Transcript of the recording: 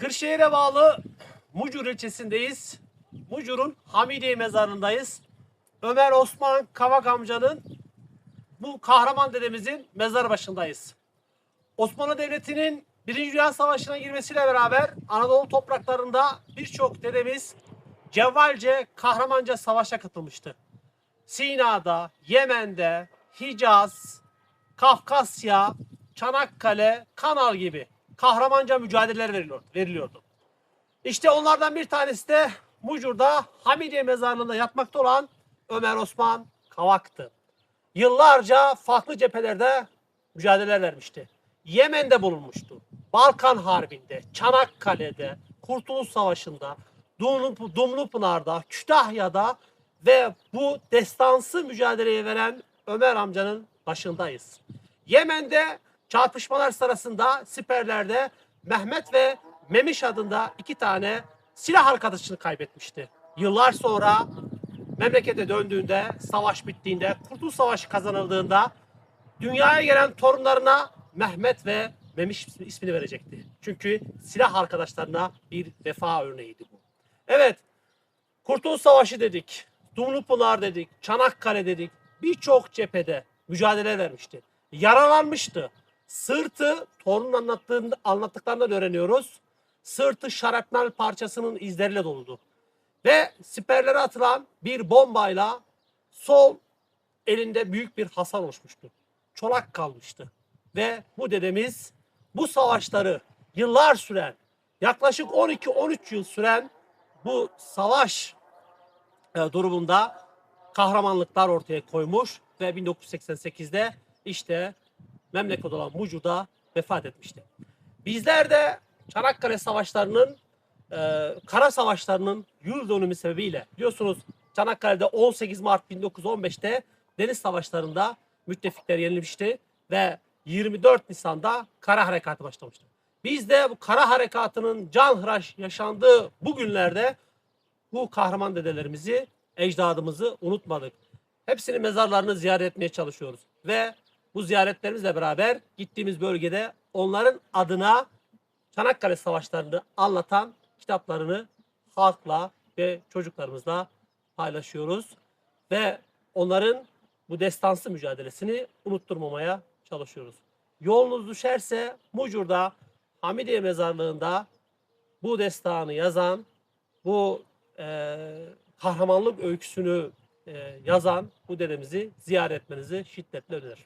Kırşehir'e bağlı Mucur ilçesindeyiz. Mucur'un Hamidiye mezarındayız. Ömer Osman Kavak amcanın bu kahraman dedemizin mezar başındayız. Osmanlı Devleti'nin Birinci Dünya Savaşı'na girmesiyle beraber Anadolu topraklarında birçok dedemiz cevvalce, kahramanca savaşa katılmıştı. Sina'da, Yemen'de, Hicaz, Kafkasya, Çanakkale, Kanal gibi kahramanca mücadeleler veriliyor, veriliyordu. İşte onlardan bir tanesi de Mucur'da Hamidiye mezarlığında yatmakta olan Ömer Osman Kavak'tı. Yıllarca farklı cephelerde mücadeleler vermişti. Yemen'de bulunmuştu. Balkan Harbi'nde, Çanakkale'de, Kurtuluş Savaşı'nda, Dumlu, Dumlupınar'da, Kütahya'da ve bu destansı mücadeleye veren Ömer amcanın başındayız. Yemen'de çarpışmalar sırasında siperlerde Mehmet ve Memiş adında iki tane silah arkadaşını kaybetmişti. Yıllar sonra memlekete döndüğünde, savaş bittiğinde, Kurtuluş Savaşı kazanıldığında dünyaya gelen torunlarına Mehmet ve Memiş ismini verecekti. Çünkü silah arkadaşlarına bir vefa örneğiydi bu. Evet, Kurtuluş Savaşı dedik, Dumlupınar dedik, Çanakkale dedik. Birçok cephede mücadele vermişti. Yaralanmıştı. Sırtı, torunun anlattığında, anlattıklarından öğreniyoruz. Sırtı şarapnel parçasının izleriyle doludu. Ve siperlere atılan bir bombayla sol elinde büyük bir hasar oluşmuştu. Çolak kalmıştı. Ve bu dedemiz bu savaşları yıllar süren, yaklaşık 12-13 yıl süren bu savaş e, durumunda kahramanlıklar ortaya koymuş ve 1988'de işte memleket olan Mucur'da vefat etmişti. Bizler de Çanakkale Savaşları'nın e, kara savaşlarının yıl dönümü sebebiyle biliyorsunuz Çanakkale'de 18 Mart 1915'te deniz savaşlarında müttefikler yenilmişti ve 24 Nisan'da kara harekatı başlamıştı. Biz de bu kara harekatının canhıraş yaşandığı bu günlerde bu kahraman dedelerimizi, ecdadımızı unutmadık. Hepsinin mezarlarını ziyaret etmeye çalışıyoruz. Ve bu ziyaretlerimizle beraber gittiğimiz bölgede onların adına Çanakkale Savaşları'nı anlatan kitaplarını halkla ve çocuklarımızla paylaşıyoruz. Ve onların bu destansı mücadelesini unutturmamaya çalışıyoruz. Yolunuz düşerse Mucur'da Hamidiye Mezarlığı'nda bu destanı yazan, bu e, kahramanlık öyküsünü e, yazan bu dedemizi ziyaret etmenizi şiddetle öneririm.